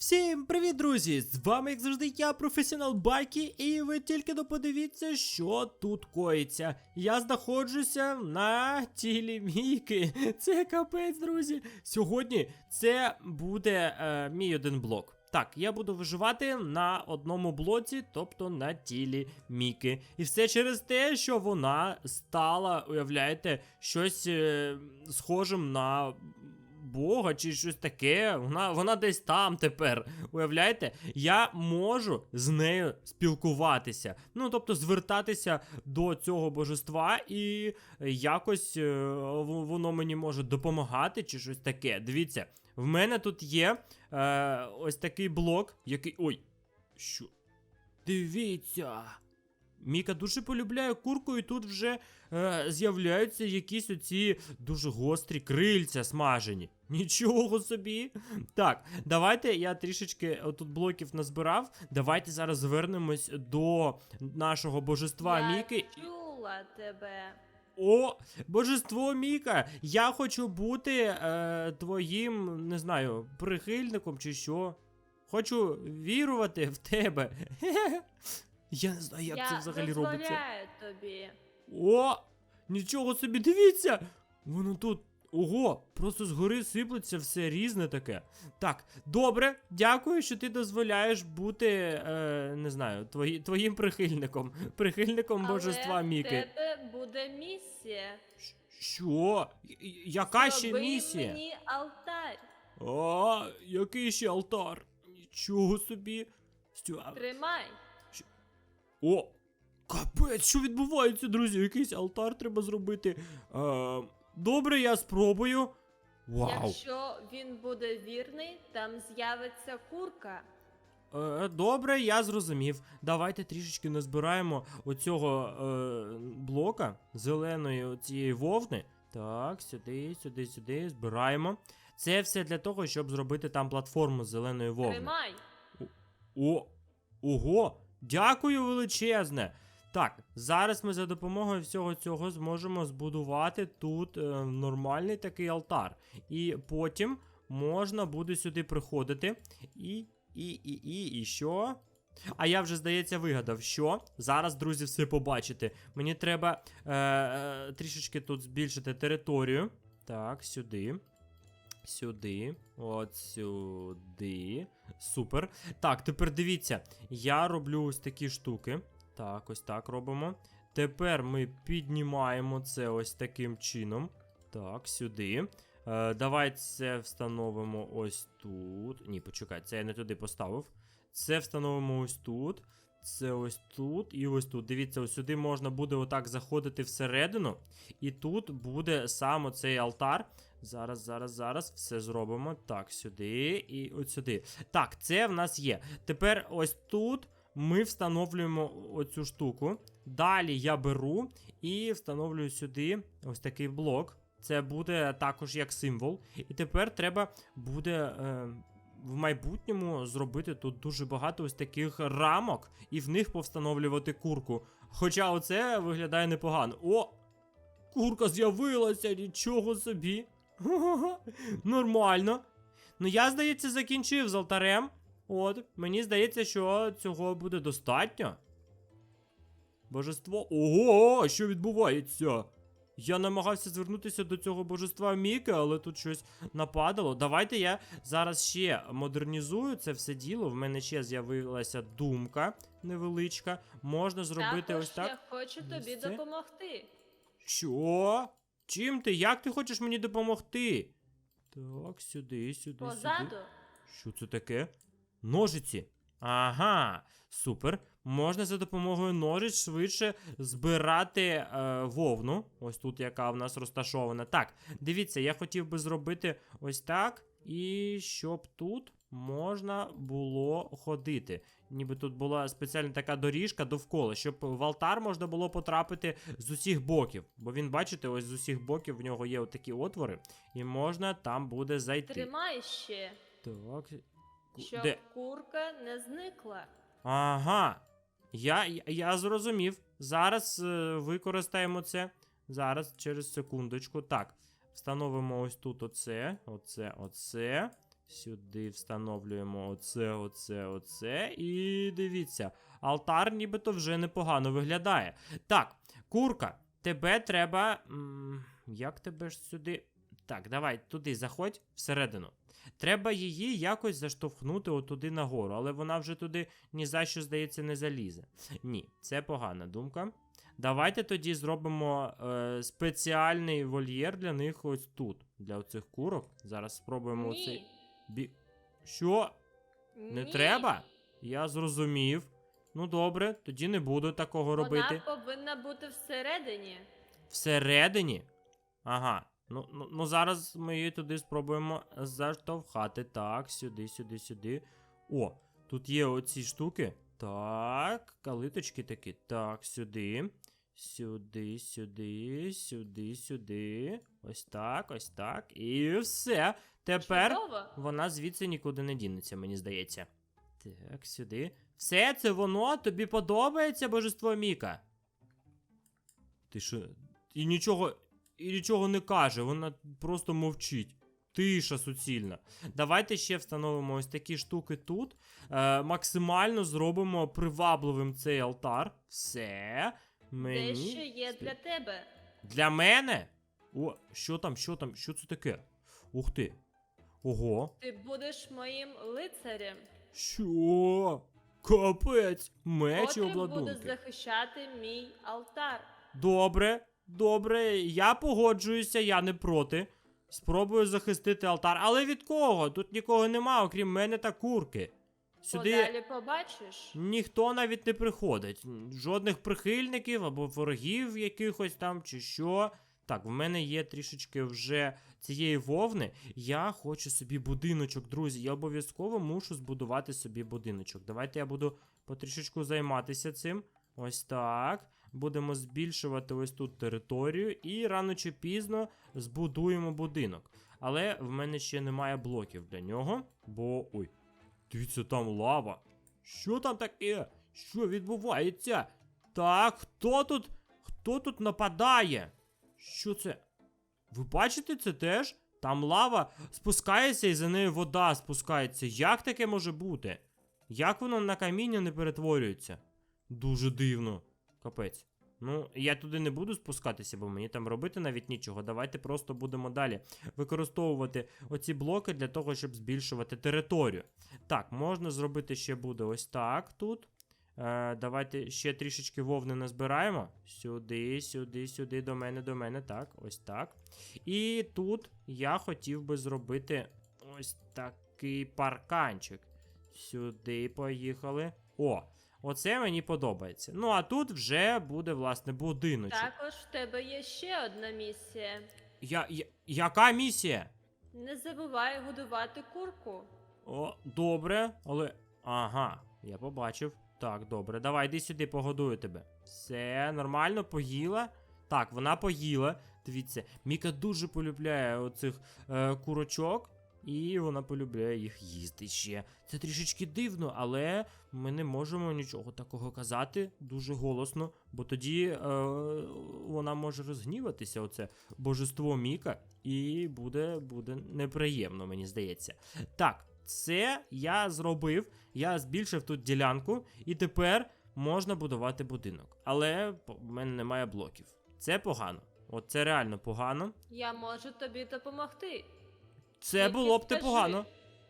Всім привіт, друзі! З вами, як завжди, я, професіонал Байки, і ви тільки но подивіться, що тут коїться. Я знаходжуся на тілі Міки. Це капець, друзі. Сьогодні це буде е, мій один блок. Так, я буду виживати на одному блоці, тобто на тілі Міки. І все через те, що вона стала, уявляєте, щось е, схожим на Бога чи щось таке. Вона, вона десь там тепер. Уявляєте? Я можу з нею спілкуватися. Ну, тобто, звертатися до цього божества, і якось е, воно мені може допомагати, чи щось таке. Дивіться, в мене тут є е, ось такий блок, який. Ой! Що? Дивіться. Міка дуже полюбляє курку, і тут вже е, з'являються якісь оці дуже гострі крильця смажені. Нічого собі. Так, давайте я трішечки отут блоків назбирав. Давайте зараз звернемось до нашого божества Я Міки. чула тебе. О, божество Міка! Я хочу бути е, твоїм, не знаю, прихильником чи що. Хочу вірувати в тебе. Я не знаю, як Я це взагалі дозволяю робиться. тобі. О! Нічого собі, дивіться! Воно тут. Ого, просто згори сиплеться все різне таке. Так, добре, дякую, що ти дозволяєш бути, е, не знаю, твої, твоїм прихильником. Прихильником божества Але Міки. в тебе буде місія. Що? Я- Яка ще Зроби місія? мені алтарь. А, який ще алтар? Нічого собі. Стю- а- Тримай. О! Капець, що відбувається, друзі? Якийсь алтар треба зробити. Е, добре, я спробую. Вау! Якщо він буде вірний, там з'явиться курка. Е, добре, я зрозумів. Давайте трішечки назбираємо оцього е, блока зеленої цієї вовни. Так, сюди, сюди, сюди. Збираємо. Це все для того, щоб зробити там платформу з зеленої вовни. Тримай. О, ого! Дякую величезне! Так, зараз ми за допомогою всього цього зможемо збудувати тут е, нормальний такий алтар. І потім можна буде сюди приходити. І, і, і, і, і що? А я вже, здається, вигадав, що зараз, друзі, все побачите. Мені треба е, е, трішечки тут збільшити територію. Так, сюди. Сюди. От сюди. Супер. Так, тепер дивіться, я роблю ось такі штуки. Так, ось так робимо. Тепер ми піднімаємо це ось таким чином. Так, сюди. Е, давай це встановимо ось тут. Ні, почекай, це я не туди поставив. Це встановимо ось тут. Це ось тут і ось тут. Дивіться, ось сюди можна буде отак заходити всередину. І тут буде саме цей алтар. Зараз, зараз, зараз все зробимо. Так, сюди і от сюди. Так, це в нас є. Тепер ось тут ми встановлюємо оцю штуку. Далі я беру і встановлюю сюди ось такий блок. Це буде також як символ. І тепер треба буде е, в майбутньому зробити тут дуже багато ось таких рамок і в них повстановлювати курку. Хоча оце виглядає непогано. О! Курка з'явилася, нічого собі. Нормально. Ну, я, здається, закінчив з алтарем. От, мені здається, що цього буде достатньо. Божество. Ого, що відбувається? Я намагався звернутися до цього божества Міки, але тут щось нападало. Давайте я зараз ще модернізую це все діло. В мене ще з'явилася думка невеличка. Можна зробити Також ось так. я хочу тобі допомогти. Що? Чим ти? Як ти хочеш мені допомогти? Так, сюди, сюди, Позаду. сюди. Що це таке? Ножиці. Ага, супер. Можна за допомогою ножиць швидше збирати е, вовну. Ось тут, яка в нас розташована. Так, дивіться, я хотів би зробити ось так. І щоб тут можна було ходити. Ніби тут була спеціальна така доріжка довкола, щоб в алтар можна було потрапити з усіх боків. Бо він, бачите, ось з усіх боків в нього є отакі отвори, і можна там буде зайти. Тримай ще, Так. Щоб Де? курка не зникла. Ага. Я, я, я зрозумів. Зараз е, використаємо це. Зараз через секундочку. Так. Встановимо ось тут оце, оце, оце. Сюди встановлюємо оце, оце, оце. І дивіться, алтар нібито вже непогано виглядає. Так, курка, тебе треба. Як тебе ж сюди. Так, давай туди заходь всередину. Треба її якось заштовхнути отуди нагору, але вона вже туди ні за що, здається, не залізе. Ні, це погана думка. Давайте тоді зробимо е, спеціальний вольєр для них ось тут, для оцих курок. Зараз спробуємо оцей. Бі... Що? Не Ні. треба? Я зрозумів. Ну добре, тоді не буду такого робити. Вона повинна бути всередині. Всередині? Ага. Ну, ну, ну зараз ми її туди спробуємо заштовхати. Так, сюди, сюди, сюди. О, тут є оці штуки. Так, калиточки такі. Так, сюди. Сюди, сюди, сюди, сюди. Ось так, ось так. І все. Тепер Чудово. вона звідси нікуди не дінеться, мені здається. Так, сюди. Все, це воно? Тобі подобається, божество Міка? Ти що? І нічого, і нічого не каже, вона просто мовчить. Тиша суцільна. Давайте ще встановимо ось такі штуки тут. Е, максимально зробимо привабливим цей алтар. Все. Мені. Дещо є для тебе. Для мене? О, що там, що там, що це таке? Ух ти. Ого. Ти будеш моїм лицарем, Що? Капець, котрий буде обладунки. захищати мій алтар. Добре, добре, я погоджуюся, я не проти. Спробую захистити алтар. Але від кого? Тут нікого нема, окрім мене та курки. Сюди Подалі побачиш. ніхто навіть не приходить. Жодних прихильників або ворогів якихось там чи що. Так, в мене є трішечки вже цієї вовни. Я хочу собі будиночок, друзі. Я обов'язково мушу збудувати собі будиночок. Давайте я буду потрішечку займатися цим. Ось так. Будемо збільшувати ось тут територію і рано чи пізно збудуємо будинок. Але в мене ще немає блоків для нього, бо. Ой, дивіться, там лава. Що там таке? Що відбувається? Так, хто тут? Хто тут нападає? Що це? Ви бачите це теж? Там лава спускається і за нею вода спускається. Як таке може бути? Як воно на каміння не перетворюється? Дуже дивно. Капець. Ну, я туди не буду спускатися, бо мені там робити навіть нічого. Давайте просто будемо далі використовувати оці блоки для того, щоб збільшувати територію. Так, можна зробити ще буде ось так тут. Е, давайте ще трішечки вовни назбираємо. Сюди, сюди, сюди, до мене, до мене. Так, ось так. І тут я хотів би зробити ось такий парканчик. Сюди поїхали. О, оце мені подобається. Ну, а тут вже буде, власне, будиночок. Також в тебе є ще одна місія. Я, я, яка місія? Не забувай годувати курку. О, добре, але. Ага, я побачив. Так, добре, давай йди сюди, погодую тебе. Все, нормально, поїла. Так, вона поїла. Дивіться, Міка дуже полюбляє оцих е, курочок, і вона полюбляє їх їсти ще. Це трішечки дивно, але ми не можемо нічого такого казати дуже голосно, бо тоді е, вона може розгніватися, оце божество Міка, і буде, буде неприємно, мені здається. Так, це я зробив. Я збільшив тут ділянку, і тепер можна будувати будинок. Але в мене немає блоків. Це погано. От це реально погано. Я можу тобі допомогти. Це Тільки було б скажи. непогано.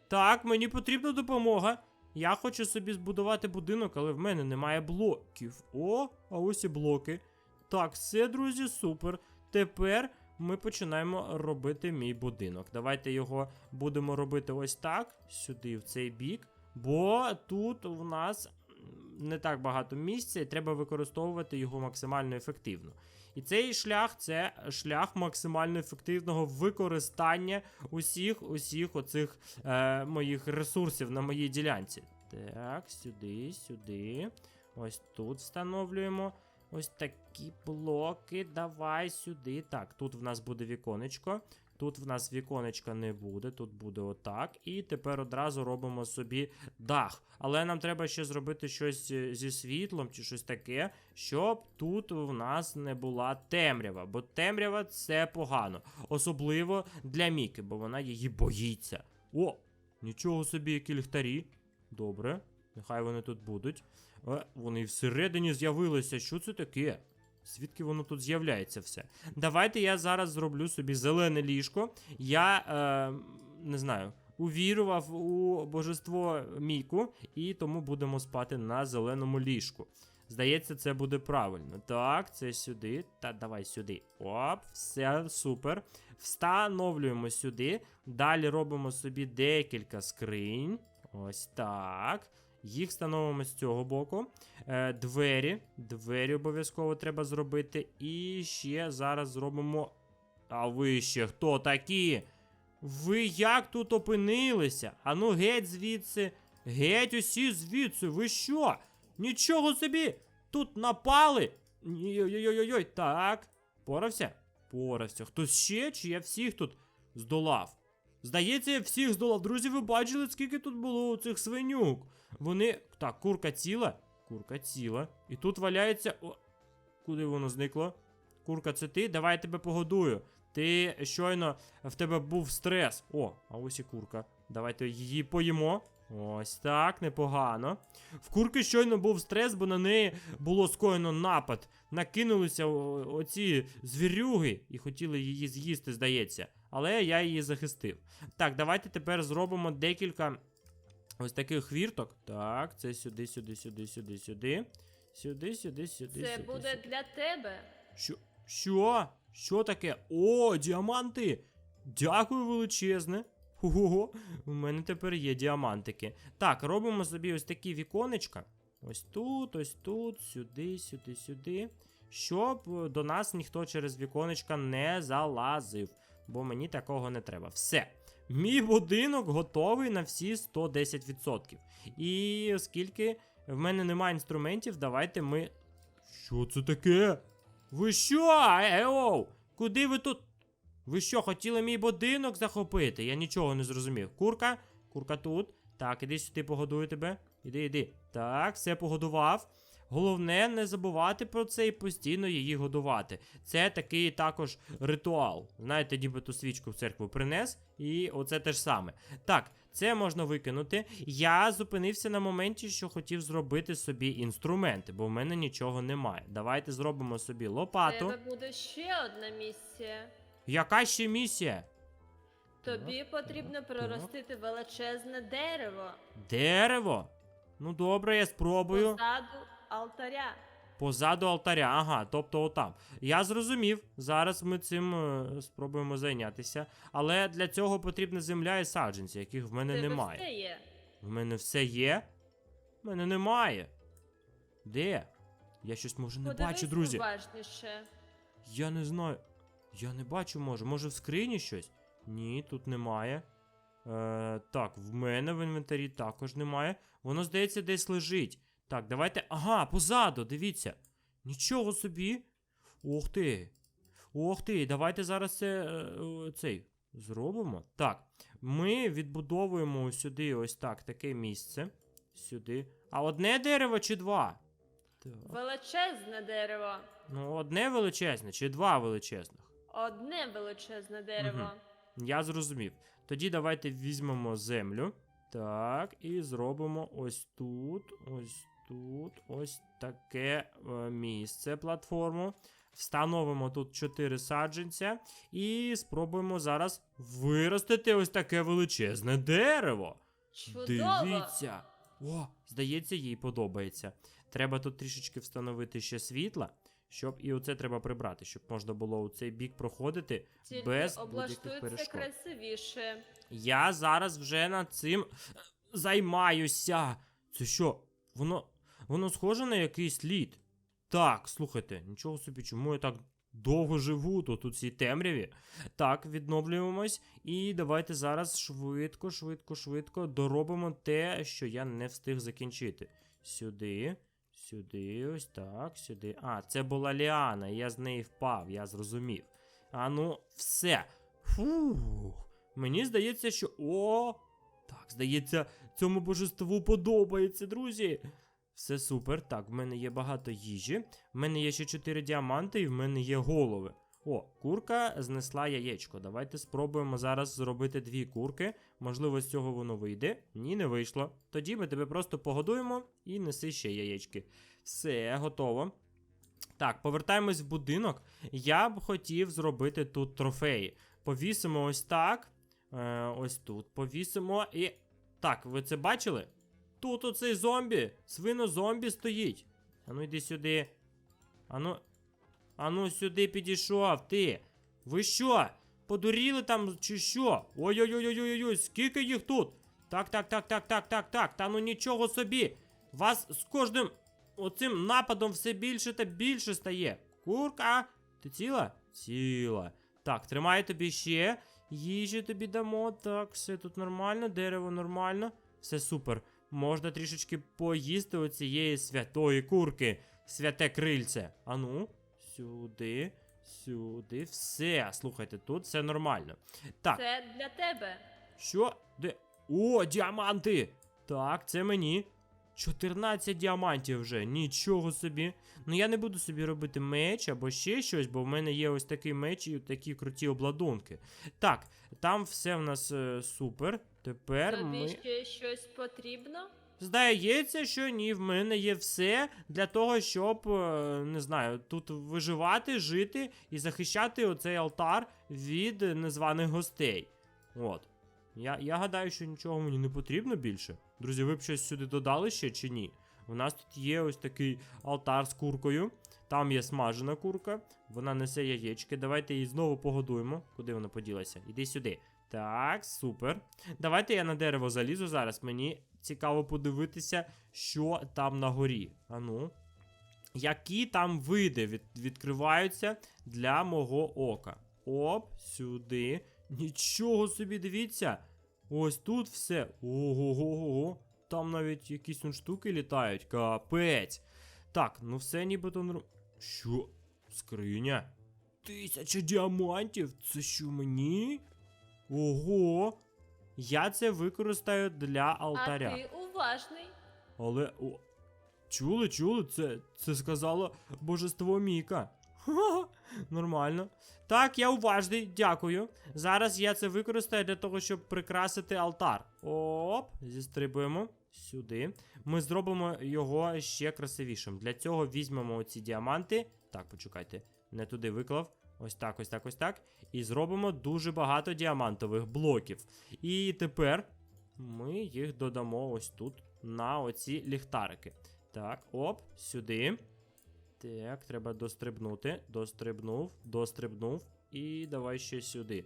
Так, мені потрібна допомога. Я хочу собі збудувати будинок, але в мене немає блоків. О, а ось і блоки. Так, все, друзі, супер. Тепер ми починаємо робити мій будинок. Давайте його будемо робити ось так, сюди, в цей бік. Бо тут у нас м, не так багато місця, і треба використовувати його максимально ефективно. І цей шлях це шлях максимально ефективного використання усіх усіх оцих е, моїх ресурсів на моїй ділянці. Так, сюди, сюди. Ось тут встановлюємо. Ось такі блоки. Давай сюди. Так, тут в нас буде віконечко. Тут в нас віконечка не буде, тут буде отак. І тепер одразу робимо собі дах. Але нам треба ще зробити щось е, зі світлом чи щось таке, щоб тут в нас не була темрява. Бо темрява це погано. Особливо для Міки, бо вона її боїться. О! Нічого собі, які ліхтарі. Добре, нехай вони тут будуть. Е, вони всередині з'явилися. Що це таке? Звідки воно тут з'являється все? Давайте я зараз зроблю собі зелене ліжко. Я е, не знаю, увірував у божество Міку, і тому будемо спати на зеленому ліжку. Здається, це буде правильно. Так, це сюди. Та давай сюди. Оп, все супер. Встановлюємо сюди. Далі робимо собі декілька скринь. Ось так. Їх встановимо з цього боку. Е, двері. Двері обов'язково треба зробити. І ще зараз зробимо. А ви ще хто такі? Ви як тут опинилися? Ану, геть звідси. Геть усі звідси. Ви що? Нічого собі! Тут напали! Ой-ой-ой-ой, так. Порався? Порався. Хтось ще, чи я всіх тут здолав? Здається, я всіх здолав. Друзі, ви бачили, скільки тут було цих свинюк. Вони. Так, курка ціла. Курка ціла. І тут валяється. О, куди воно зникло? Курка, це ти? Давай я тебе погодую. Ти щойно в тебе був стрес. О, а ось і курка. Давайте її поїмо. Ось так, непогано. В курки щойно був стрес, бо на неї було скоєно напад. Накинулися оці звірюги і хотіли її з'їсти, здається. Але я її захистив. Так, давайте тепер зробимо декілька ось таких хвірток. Так, це сюди, сюди, сюди, сюди, сюди. Сюди, сюди, сюди. Це сюди, буде сюди. для тебе. Що? Що? Що таке? О, діаманти! Дякую величезне. Ого, у мене тепер є діамантики. Так, робимо собі ось такі віконечка. Ось тут, ось тут, сюди, сюди, сюди. Щоб е, до нас ніхто через віконечка не залазив. Бо мені такого не треба. Все. Мій будинок готовий на всі 110%. І оскільки в мене немає інструментів, давайте ми. Що це таке? Ви що? Еоу! Куди ви тут? Ви що, хотіли мій будинок захопити? Я нічого не зрозумів. Курка? Курка тут. Так, іди сюди, погодую тебе. Іди, іди. Так, все погодував. Головне не забувати про це і постійно її годувати. Це такий також ритуал. Знаєте, ніби ту свічку в церкву принес, і оце те ж саме. Так, це можна викинути. Я зупинився на моменті, що хотів зробити собі інструменти, бо в мене нічого немає. Давайте зробимо собі У лопату. тебе буде ще одна місія. Яка ще місія? Тобі потрібно проростити величезне дерево Дерево? Ну добре, я спробую. позаду алтаря. Позаду алтаря, ага, тобто отам. Я зрозумів. Зараз ми цим е, спробуємо зайнятися. Але для цього потрібна земля і саджанці, яких в мене Тебе немає. все є. В мене все є? В мене немає. Де? Я щось може не Подивись бачу, друзі. уважніше. Я не знаю. Я не бачу, може. Може в скрині щось? Ні, тут немає. Е, так, в мене в інвентарі також немає. Воно, здається, десь лежить. Так, давайте. Ага, позаду, дивіться. Нічого собі. Ох ти. Ох ти, давайте зараз це, е, е, цей зробимо. Так, ми відбудовуємо сюди ось так, таке місце. Сюди. А одне дерево чи два? Так. Величезне дерево. Ну, одне величезне чи два величезних? Одне величезне дерево. Я зрозумів. Тоді давайте візьмемо землю. Так, і зробимо ось тут, ось тут, ось таке е, місце, платформу. Встановимо тут 4 саджанця і спробуємо зараз виростити ось таке величезне дерево. Чудово. Дивіться. О, здається, їй подобається. Треба тут трішечки встановити ще світла, щоб і оце треба прибрати, щоб можна було у цей бік проходити Тільки без будь-яких перешкод. красивіше. Я зараз вже над цим займаюся. Це що? Воно. Воно схоже на якийсь лід. Так, слухайте, нічого собі, чому я так довго живу тут у цій темряві. Так, відновлюємось. І давайте зараз швидко, швидко, швидко доробимо те, що я не встиг закінчити. Сюди, сюди, ось так, сюди. А, це була Ліана, я з неї впав, я зрозумів. А ну, все. Фух. Мені здається, що. О! Так, здається, цьому божеству подобається, друзі. Все супер. Так, в мене є багато їжі. В мене є ще 4 діаманти, і в мене є голови. О, курка знесла яєчко. Давайте спробуємо зараз зробити дві курки. Можливо, з цього воно вийде. Ні, не вийшло. Тоді ми тебе просто погодуємо і неси ще яєчки. Все, готово. Так, повертаємось в будинок. Я б хотів зробити тут трофеї. Повісимо ось так. Е, ось тут повісимо і. Так, ви це бачили? Тут оцей зомбі, свино-зомбі стоїть. Ану, йди сюди. Ану. Ану, сюди підійшов, ти. Ви що? Подуріли там чи що? Ой-ой-ой-ой-ой, скільки їх тут? Так, так, так, так, так, так, так. Та ну нічого собі. Вас з кожним оцим нападом все більше та більше стає. Курка, ти ціла? Ціла. Так, тримай тобі ще. Їжі тобі дамо. Так, все тут нормально, дерево нормально. Все супер. Можна трішечки поїсти оцієї святої курки. Святе крильце. Ану, сюди, сюди. Все. Слухайте, тут все нормально. Так, Це для тебе. що? Де? О, діаманти! Так, це мені. 14 діамантів вже, нічого собі. Ну я не буду собі робити меч або ще щось, бо в мене є ось такий меч і такі круті обладунки. Так, там все в нас е, супер. Тепер Тобі ми. ще щось потрібно? Здається, що ні, в мене є все для того, щоб, е, не знаю, тут виживати, жити і захищати оцей алтар від незваних гостей. От. Я, я гадаю, що нічого мені не потрібно більше. Друзі, ви б щось сюди додали ще чи ні? У нас тут є ось такий алтар з куркою. Там є смажена курка, вона несе яєчки. Давайте її знову погодуємо. Куди вона поділася? Іди сюди. Так, супер. Давайте я на дерево залізу зараз. Мені цікаво подивитися, що там на горі. Ану. Які там види від, відкриваються для мого ока. Оп, сюди. Нічого собі, дивіться. Ось тут все. Ого-го-го. Там навіть якісь штуки літають. Капець. Так, ну все нібито норм... Що? Скриня? Тисяча діамантів? Це що мені? Ого! Я це використаю для алтаря. А ти уважний. Але. О, чули, чули? Це, це сказало божество Міка. Ха-ха, Нормально. Так, я уважний, дякую. Зараз я це використаю для того, щоб прикрасити алтар. Оп, зістрибуємо сюди. Ми зробимо його ще красивішим. Для цього візьмемо оці діаманти. Так, почекайте, не туди виклав. Ось так, ось так, ось так. І зробимо дуже багато діамантових блоків. І тепер ми їх додамо ось тут на оці ліхтарики. Так, оп, сюди. Так, треба дострибнути. Дострибнув, дострибнув. І давай ще сюди.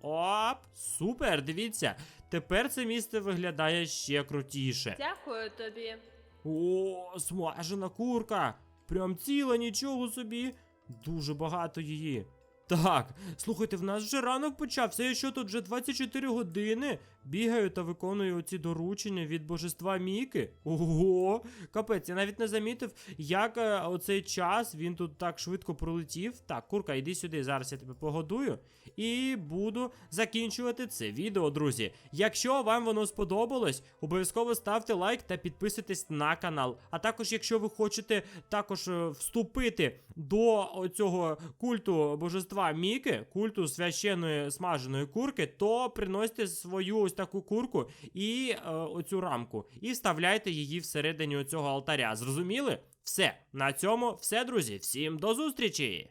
Оп! Супер! Дивіться! Тепер це місце виглядає ще крутіше. Дякую тобі. О, смажена курка! Прям ціла, нічого собі. Дуже багато її. Так, слухайте, в нас вже ранок почався. Я що тут вже 24 години бігаю та виконую оці доручення від божества Міки. Ого, капець, я навіть не замітив, як е, оцей час він тут так швидко пролетів. Так, курка, йди сюди, зараз я тебе погодую. І буду закінчувати це відео, друзі. Якщо вам воно сподобалось, обов'язково ставте лайк та підписуйтесь на канал. А також, якщо ви хочете також е, вступити до цього культу божества Міки, культу священної смаженої курки, то приносите свою ось таку курку і е, оцю рамку, і вставляйте її всередині оцього алтаря. Зрозуміли? Все, на цьому все, друзі. Всім до зустрічі!